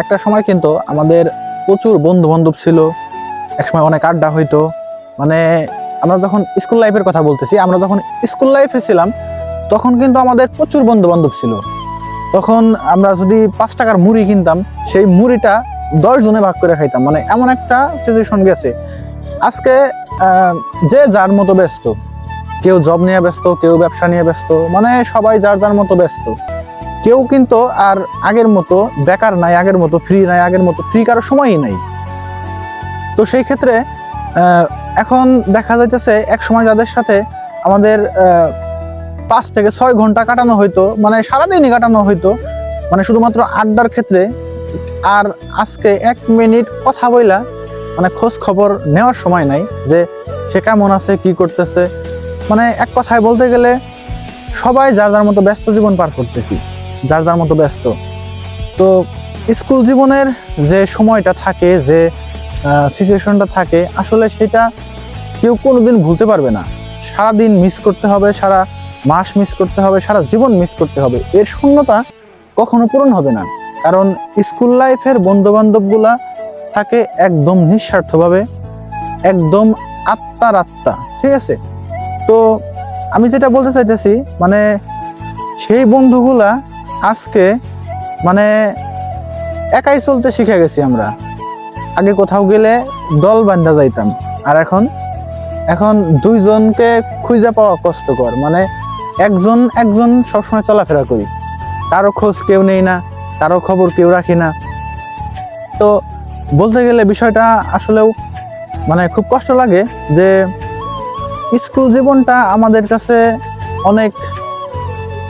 একটা সময় কিন্তু আমাদের প্রচুর বন্ধু বান্ধব ছিল, একসময় অনেক আড্ডা হইতো। মানে আমরা যখন স্কুল লাইফের কথা বলতেছি, আমরা যখন স্কুল লাইফে ছিলাম, তখন কিন্তু আমাদের প্রচুর বন্ধু বান্ধব ছিল। তখন আমরা যদি পাঁচ টাকার মুড়ি কিনতাম, সেই মুড়িটা দশ জনে ভাগ করে খাইতাম। মানে এমন একটা সিচুয়েশন গেছে। আজকে যে যার মতো ব্যস্ত, কেউ জব নিয়ে ব্যস্ত, কেউ ব্যবসা নিয়ে ব্যস্ত মানে সবাই যার যার মতো ব্যস্ত। কেউ কিন্তু আর আগের মতো বেকার নাই, আগের মতো ফ্রি নাই, আগের মতো ফ্রি কারও সময়ই নাই। তো সেই ক্ষেত্রে এখন দেখা যাইতেছে এক সময় যাদের সাথে আমাদের পাঁচ থেকে ছয় ঘণ্টা কাটানো হইতো মানে সারাদিনই কাটানো হইতো মানে শুধুমাত্র আড্ডার ক্ষেত্রে, আর আজকে এক মিনিট কথা বইলা মানে খোঁজ খবর নেওয়ার সময় নাই যে সে কেমন আছে, কি করতেছে। মানে এক কথায় বলতে গেলে, সবাই যার যার মতো ব্যস্ত জীবন পার করতেছি। যার যার মতো ব্যস্ত। তো স্কুল জীবনের যে সময়টা থাকে, যে সিচুয়েশনটা থাকে, আসলে সেটা কেউ কোনোদিন ভুলতে পারবে না। সারা দিন মিস করতে হবে, সারা মাস মিস করতে হবে, সারা জীবন মিস করতে হবে। এর শূন্যতা কখনো পূরণ হবে না। কারণ স্কুল লাইফের বন্ধু বান্ধবগুলা থাকে একদম নিঃস্বার্থভাবে, একদম আত্মার আত্মা ঠিক আছে? তো আমি যেটা বলতে চাইতেছি মানে সেই বন্ধুগুলা আজকে মানে একাই চলতে শিখে গেছি আমরা। আগে কোথাও গেলে দল বান্ধা যাইতাম। আর এখন এখন দুইজনকে খুঁজে পাওয়া কষ্টকর। মানে একজন একজন সবসময় চলাফেরা করি। কারও খোঁজ কেউ নেই না, কারও খবর কেউ রাখি না। তো বলতে গেলে বিষয়টা আসলেও মানে খুব কষ্ট লাগে যে স্কুল জীবনটা আমাদের কাছে অনেক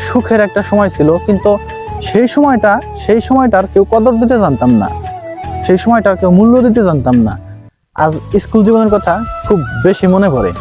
সুখের একটা সময় ছিল, কিন্তু সেই সময়টা, সেই সময়টার কেউ কদর দিতে জানতাম না। সেই সময়টার কেউ মূল্য দিতে জানতাম না। আজ স্কুল জীবনের কথা খুব বেশি মনে পড়ে।